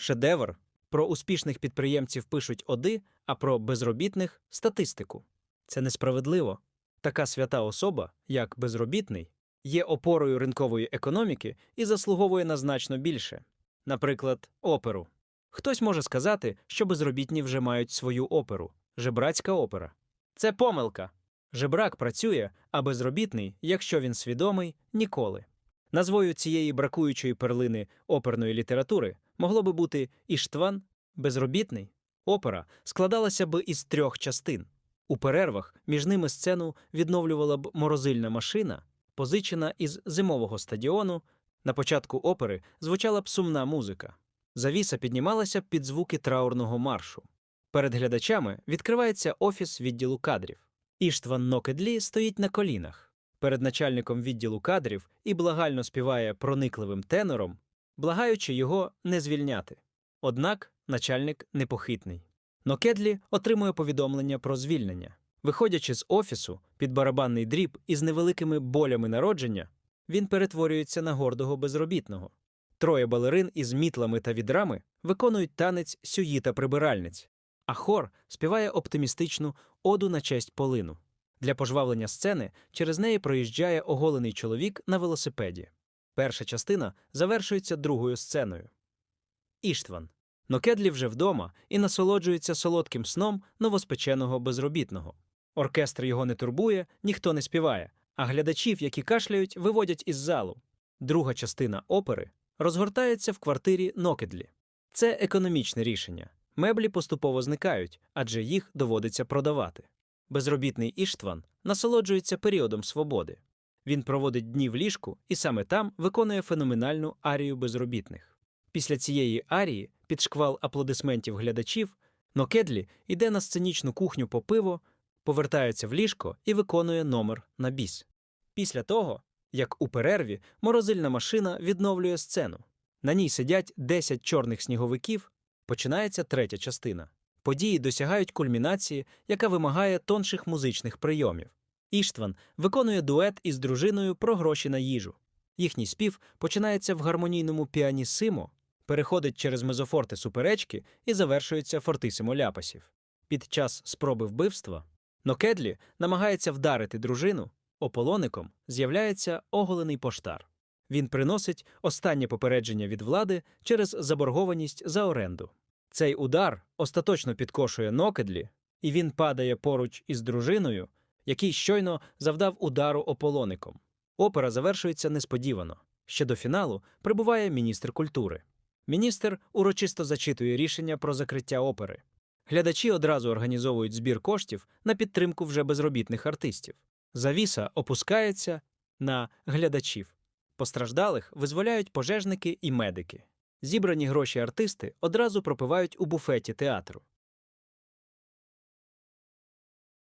Шедевр. Про успішних підприємців пишуть оди, а про безробітних статистику. Це несправедливо. Така свята особа, як безробітний, є опорою ринкової економіки і заслуговує на значно більше. Наприклад, оперу. Хтось може сказати, що безробітні вже мають свою оперу жебрацька опера. Це помилка. Жебрак працює, а безробітний, якщо він свідомий, ніколи. Назвою цієї бракуючої перлини оперної літератури могло би бути Іштван, безробітний. Опера складалася б із трьох частин. У перервах між ними сцену відновлювала б морозильна машина, позичена із зимового стадіону. На початку опери звучала б сумна музика. Завіса піднімалася під звуки траурного маршу. Перед глядачами відкривається офіс відділу кадрів. Іштван Нокедлі стоїть на колінах перед начальником відділу кадрів і благально співає проникливим тенором, благаючи його не звільняти. Однак начальник непохитний. Нокедлі отримує повідомлення про звільнення. Виходячи з офісу під барабанний дріб із невеликими болями народження, він перетворюється на гордого безробітного. Троє балерин із мітлами та відрами виконують танець сюїта прибиральниць, а хор співає оптимістичну оду на честь полину. Для пожвавлення сцени через неї проїжджає оголений чоловік на велосипеді. Перша частина завершується другою сценою. Іштван. Нокедлі вже вдома і насолоджується солодким сном новоспеченого безробітного. Оркестр його не турбує, ніхто не співає, а глядачів, які кашляють, виводять із залу. Друга частина опери розгортається в квартирі Нокедлі. Це економічне рішення. Меблі поступово зникають, адже їх доводиться продавати. Безробітний Іштван насолоджується періодом свободи. Він проводить дні в ліжку і саме там виконує феноменальну арію безробітних. Після цієї арії, під шквал аплодисментів глядачів, Нокедлі йде на сценічну кухню по пиво, повертається в ліжко і виконує номер на біс. Після того, як у перерві морозильна машина відновлює сцену. На ній сидять 10 чорних сніговиків, починається третя частина. Події досягають кульмінації, яка вимагає тонших музичних прийомів. Іштван виконує дует із дружиною про гроші на їжу. Їхній спів починається в гармонійному піаніссимо, переходить через мезофорти суперечки і завершується фортисимо ляпасів. Під час спроби вбивства Нокедлі намагається вдарити дружину, ополоником з'являється оголений поштар. Він приносить останнє попередження від влади через заборгованість за оренду. Цей удар остаточно підкошує Нокедлі, і він падає поруч із дружиною, який щойно завдав удару ополоником. Опера завершується несподівано. Ще до фіналу прибуває міністр культури. Міністр урочисто зачитує рішення про закриття опери. Глядачі одразу організовують збір коштів на підтримку вже безробітних артистів. Завіса опускається на глядачів. Постраждалих визволяють пожежники і медики. Зібрані гроші артисти одразу пропивають у буфеті театру.